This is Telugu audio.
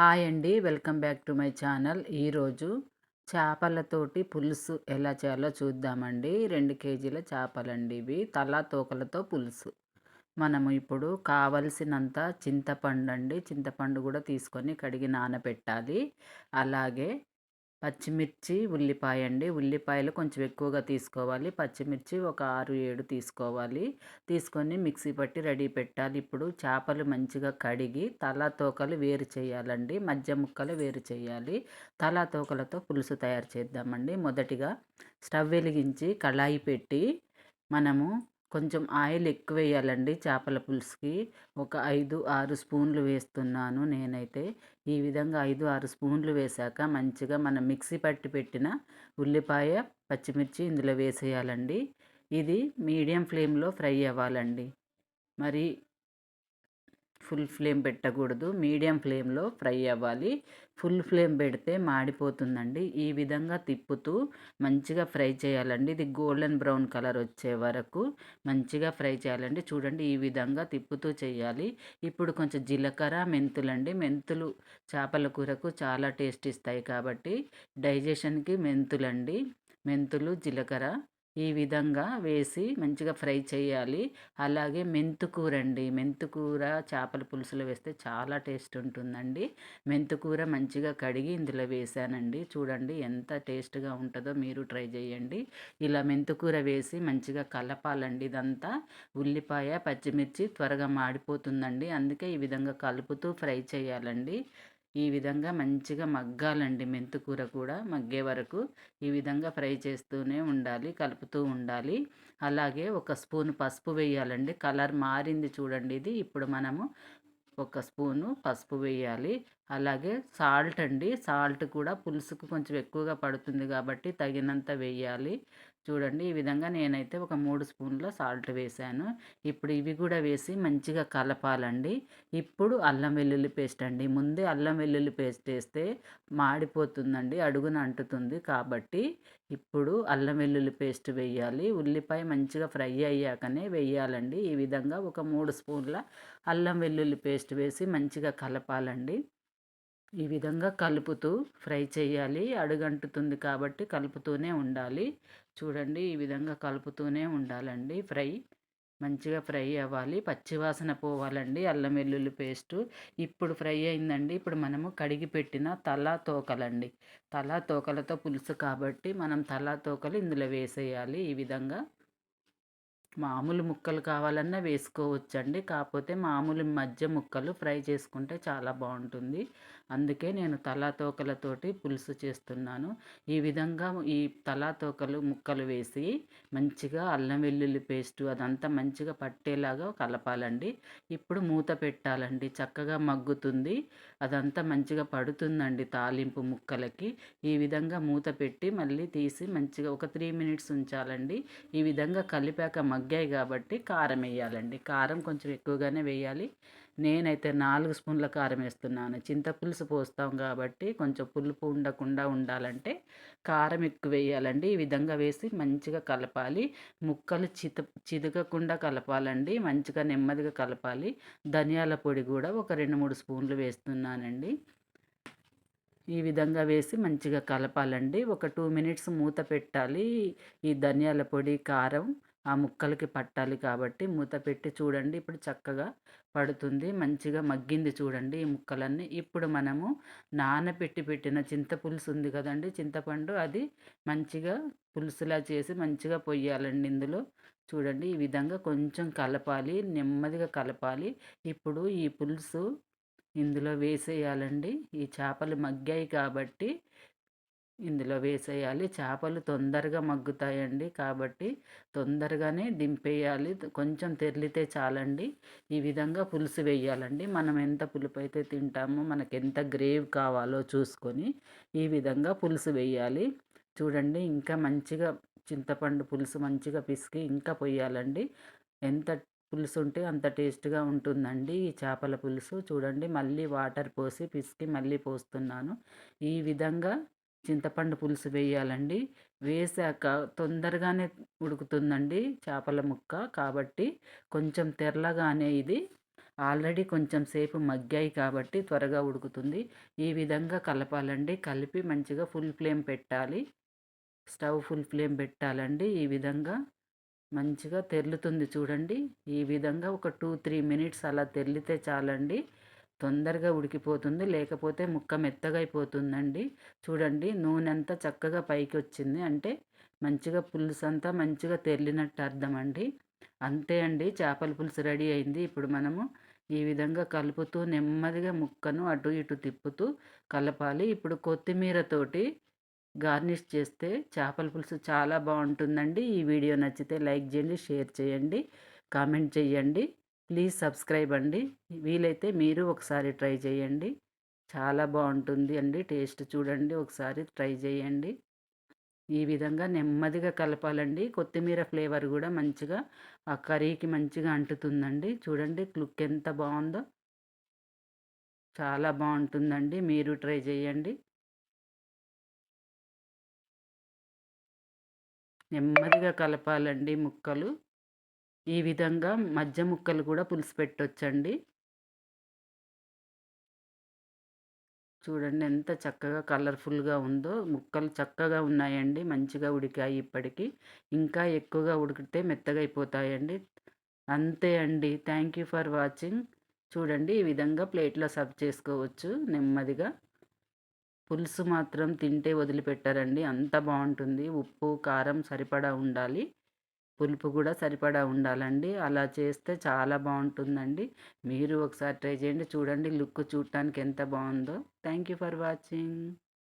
హాయ్ అండి. Welcome back to my channel. ఈరోజు చేపలతోటి పులుసు ఎలా చేయాలో చూద్దామండి. రెండు కేజీల చేపలండి ఇవి. తలా తోకలతో పులుసు. మనము ఇప్పుడు కావలసినంత చింతపండు అండి చింతపండు కూడా తీసుకొని కడిగి నానబెట్టాలి. అలాగే పచ్చిమిర్చి ఉల్లిపాయ అండి. ఉల్లిపాయలు కొంచెం ఎక్కువగా తీసుకోవాలి. పచ్చిమిర్చి ఒక ఆరు ఏడు తీసుకోవాలి. తీసుకొని మిక్సీ పట్టి రెడీ పెట్టాలి. ఇప్పుడు చేపలు మంచిగా కడిగి తల తోకలు వేరు చేయాలండి. మధ్య ముక్కలు వేరు చేయాలి. తల తోకలతో పులుసు తయారు చేద్దామండి. మొదటిగా స్టవ్ వెలిగించి కళాయి పెట్టి మనము కొంచెం ఆయిల్ ఎక్కువ వేయాలండి చేపల పులుసుకి. ఒక ఐదు ఆరు స్పూన్లు వేస్తున్నాను నేనైతే. ఈ విధంగా ఐదు ఆరు స్పూన్లు వేశాక మంచిగా మనం మిక్సీ పట్టి పెట్టిన ఉల్లిపాయ పచ్చిమిర్చి ఇందులో వేసేయాలండి. ఇది మీడియం ఫ్లేమ్లో ఫ్రై అవ్వాలండి. మరి ఫుల్ ఫ్లేమ్ పెట్టకూడదు. మీడియం ఫ్లేమ్లో ఫ్రై అవ్వాలి. ఫుల్ ఫ్లేమ్ పెడితే మాడిపోతుందండి. ఈ విధంగా తిప్పుతూ మంచిగా ఫ్రై చేయాలండి. ఇది గోల్డెన్ బ్రౌన్ కలర్ వచ్చే వరకు మంచిగా ఫ్రై చేయాలండి. చూడండి ఈ విధంగా తిప్పుతూ చేయాలి. ఇప్పుడు కొంచెం జీలకర్ర మెంతులండి. మెంతులు చేపల కూరకు చాలా టేస్ట్ ఇస్తాయి కాబట్టి డైజెషన్కి మెంతులండి. మెంతులు జీలకర్ర ఈ విధంగా వేసి మంచిగా ఫ్రై చేయాలి. అలాగే మెంతుకూర అండి మెంతుకూర చేపల పులుసులో వేస్తే చాలా టేస్ట్ ఉంటుందండి. మెంతుకూర మంచిగా కడిగి ఇందులో వేసానండి. చూడండి ఎంత టేస్ట్గా ఉంటుందో మీరు ట్రై చేయండి. ఇలా మెంతుకూర వేసి మంచిగా కలపాలండి ఇదంతా. ఉల్లిపాయ పచ్చిమిర్చి త్వరగా మాడిపోతుందండి. అందుకే ఈ విధంగా కలుపుతూ ఫ్రై చేయాలండి. ఈ విధంగా మంచిగా మగ్గాలండి మెంతుకూర కూడా మగ్గే వరకు. ఈ విధంగా ఫ్రై చేస్తూనే ఉండాలి కలుపుతూ ఉండాలి. అలాగే ఒక స్పూన్ పసుపు వేయాలండి. కలర్ మారింది చూడండి ఇది. ఇప్పుడు మనము ఒక స్పూను పసుపు వేయాలి. అలాగే సాల్ట్ అండి. సాల్ట్ కూడా పులుసుకు కొంచెం ఎక్కువగా పడుతుంది కాబట్టి తగినంత వేయాలి. చూడండి ఈ విధంగా నేనైతే ఒక మూడు స్పూన్ల సాల్ట్ వేసాను. ఇప్పుడు ఇవి కూడా వేసి మంచిగా కలపాలండి. ఇప్పుడు అల్లం వెల్లుల్లి పేస్ట్ అండి. ముందే అల్లం వెల్లుల్లి పేస్ట్ వేస్తే మాడిపోతుందండి అడుగున అంటుతుంది కాబట్టి ఇప్పుడు అల్లం వెల్లుల్లి పేస్ట్ వేయాలి. ఉల్లిపాయ మంచిగా ఫ్రై అయ్యాకనే వేయాలండి. ఈ విధంగా ఒక మూడు స్పూన్ల అల్లం వెల్లుల్లి పేస్ట్ వేసి మంచిగా కలపాలండి. ఈ విధంగా కలుపుతూ ఫ్రై చేయాలి. అడుగంటుతుంది కాబట్టి కలుపుతూనే ఉండాలి. చూడండి ఈ విధంగా కలుపుతూనే ఉండాలండి ఫ్రై. మంచిగా ఫ్రై అవ్వాలి. పచ్చివాసన పోవాలండి అల్లం వెల్లుల్లి పేస్టు. ఇప్పుడు ఫ్రై అయిందండి. ఇప్పుడు మనము కడిగి పెట్టిన తలా తోకలండి. తలా తోకలతో పులుసు కాబట్టి మనం తలా తోకలు ఇందులో వేసేయాలి ఈ విధంగా. మామూలు ముక్కలు కావాలన్నా వేసుకోవచ్చండి. కాకపోతే మామూలు మధ్య ముక్కలు ఫ్రై చేసుకుంటే చాలా బాగుంటుంది. అందుకే నేను తలాతోకలతోటి పులుసు చేస్తున్నాను. ఈ విధంగా ఈ తలాతోకలు ముక్కలు వేసి మంచిగా అల్లం వెల్లుల్లి పేస్టు అదంతా మంచిగా పట్టేలాగా కలపాలండి. ఇప్పుడు మూత పెట్టాలండి. చక్కగా మగ్గుతుంది. అదంతా మంచిగా పడుతుందండి తాలింపు ముక్కలకి. ఈ విధంగా మూత పెట్టి మళ్ళీ తీసి మంచిగా ఒక త్రీ మినిట్స్ ఉంచాలండి. ఈ విధంగా కలిపాక మగ్గాయి కాబట్టి కారం వేయాలండి. కారం కొంచెం ఎక్కువగానే వేయాలి. నేనైతే నాలుగు స్పూన్ల కారం వేస్తున్నాను. చింతపులుసు పోస్తాం కాబట్టి కొంచెం పులుపు ఉండకుండా ఉండాలంటే కారం ఎక్కువ వేయాలండి. ఈ విధంగా వేసి మంచిగా కలపాలి. ముక్కలు చిత చిదగకుండా కలపాలండి. మంచిగా నెమ్మదిగా కలపాలి. ధనియాల పొడి కూడా ఒక రెండు మూడు స్పూన్లు వేస్తున్నానండి. ఈ విధంగా వేసి మంచిగా కలపాలండి. ఒక టూ మినిట్స్ మూత పెట్టాలి. ఈ ధనియాల పొడి కారం ఆ ముక్కలకి పట్టాలి కాబట్టి మూత పెట్టి చూడండి. ఇప్పుడు చక్కగా పడుతుంది. మంచిగా మగ్గింది చూడండి ఈ ముక్కలన్నీ. ఇప్పుడు మనము నానబెట్టి పెట్టిన చింతపులుసు ఉంది కదండి. చింతపండు అది మంచిగా పులుసులా చేసి మంచిగా పొయ్యాలండి ఇందులో. చూడండి ఈ విధంగా కొంచెం కలపాలి. నెమ్మదిగా కలపాలి. ఇప్పుడు ఈ పులుసు ఇందులో వేసేయాలండి. ఈ చేపలు మగ్గాయి కాబట్టి ఇందులో వేసేయాలి. చేపలు తొందరగా మగ్గుతాయండి కాబట్టి తొందరగానే దింపేయాలి. కొంచెం తెరిలితే చాలండి. ఈ విధంగా పులుసు వేయాలండి. మనం ఎంత పులుపు అయితే తింటామో మనకు ఎంత గ్రేవ్ కావాలో చూసుకొని ఈ విధంగా పులుసు వేయాలి. చూడండి ఇంకా మంచిగా చింతపండు పులుసు మంచిగా పిసికి ఇంకా పొయ్యాలండి. ఎంత పులుసు ఉంటే అంత టేస్ట్గా ఉంటుందండి ఈ చేపల పులుసు. చూడండి మళ్ళీ వాటర్ పోసి పిసికి మళ్ళీ పోస్తున్నాను. ఈ విధంగా చింతపండు పులుసు వేయాలండి. వేసాక తొందరగానే ఉడుకుతుందండి చేపల ముక్క. కాబట్టి కొంచెం తెరలగానే ఇది ఆల్రెడీ కొంచెం సేపు మగ్గాయి కాబట్టి త్వరగా ఉడుకుతుంది. ఈ విధంగా కలపాలండి. కలిపి మంచిగా ఫుల్ ఫ్లేమ్ పెట్టాలి. స్టవ్ ఫుల్ ఫ్లేమ్ పెట్టాలండి. ఈ విధంగా మంచిగా తెరులుతుంది చూడండి. ఈ విధంగా ఒక టూ త్రీ మినిట్స్ అలా తెరిలితే చాలండి. తొందరగా ఉడికిపోతుంది లేకపోతే ముక్క మెత్తగా అయిపోతుందండి చూడండి నూనె అంతా చక్కగా పైకి వచ్చింది అంటే మంచిగా పులుసు అంతా మంచిగా తెరిలినట్టు అర్థం అండి అంతే అండి చేపల పులుసు రెడీ అయింది. ఇప్పుడు మనము ఈ విధంగా కలుపుతూ నెమ్మదిగా ముక్కను అటు ఇటు తిప్పుతూ కలపాలి. ఇప్పుడు కొత్తిమీరతోటి గార్నిష్ చేస్తే చేపల పులుసు చాలా బాగుంటుందండి. ఈ వీడియో నచ్చితే లైక్ చేయండి షేర్ చేయండి కామెంట్ చేయండి. ప్లీజ్ సబ్స్క్రైబ్ అండి. వీలైతే మీరు ఒకసారి ట్రై చేయండి. చాలా బాగుంటుంది అండి. టేస్ట్ చూడండి ఒకసారి ట్రై చేయండి. ఈ విధంగా నెమ్మదిగా కలపాలండి. కొత్తిమీర ఫ్లేవర్ కూడా మంచిగా ఆ కర్రీకి మంచిగా అంటుతుందండి. చూడండి క్లుక్ ఎంత బాగుందో. చాలా బాగుంటుందండి. మీరు ట్రై చేయండి. నెమ్మదిగా కలపాలండి ముక్కలు. ఈ విధంగా మధ్య ముక్కలు కూడా పులుసు పెట్టొచ్చండి. చూడండి ఎంత చక్కగా కలర్ఫుల్గా ఉందో. ముక్కలు చక్కగా ఉన్నాయండి. మంచిగా ఉడికాయి ఇప్పటికీ. ఇంకా ఎక్కువగా ఉడికితే మెత్తగా అయిపోతాయండి. అంతే అండి. Thank you for watching. చూడండి ఈ విధంగా ప్లేట్లో సర్వ్ చేసుకోవచ్చు నెమ్మదిగా. పులుసు మాత్రం తింటే వదిలిపెట్టారండి. అంత బాగుంటుంది. ఉప్పు కారం సరిపడా ఉండాలి. పులుపు కూడా సరిపడా ఉండాలండి. అలా చేస్తే చాలా బాగుంటుందండి. మీరు ఒకసారి ట్రై చేయండి. చూడండి లుక్ చూడటానికి ఎంత బాగుందో. Thank you for watching.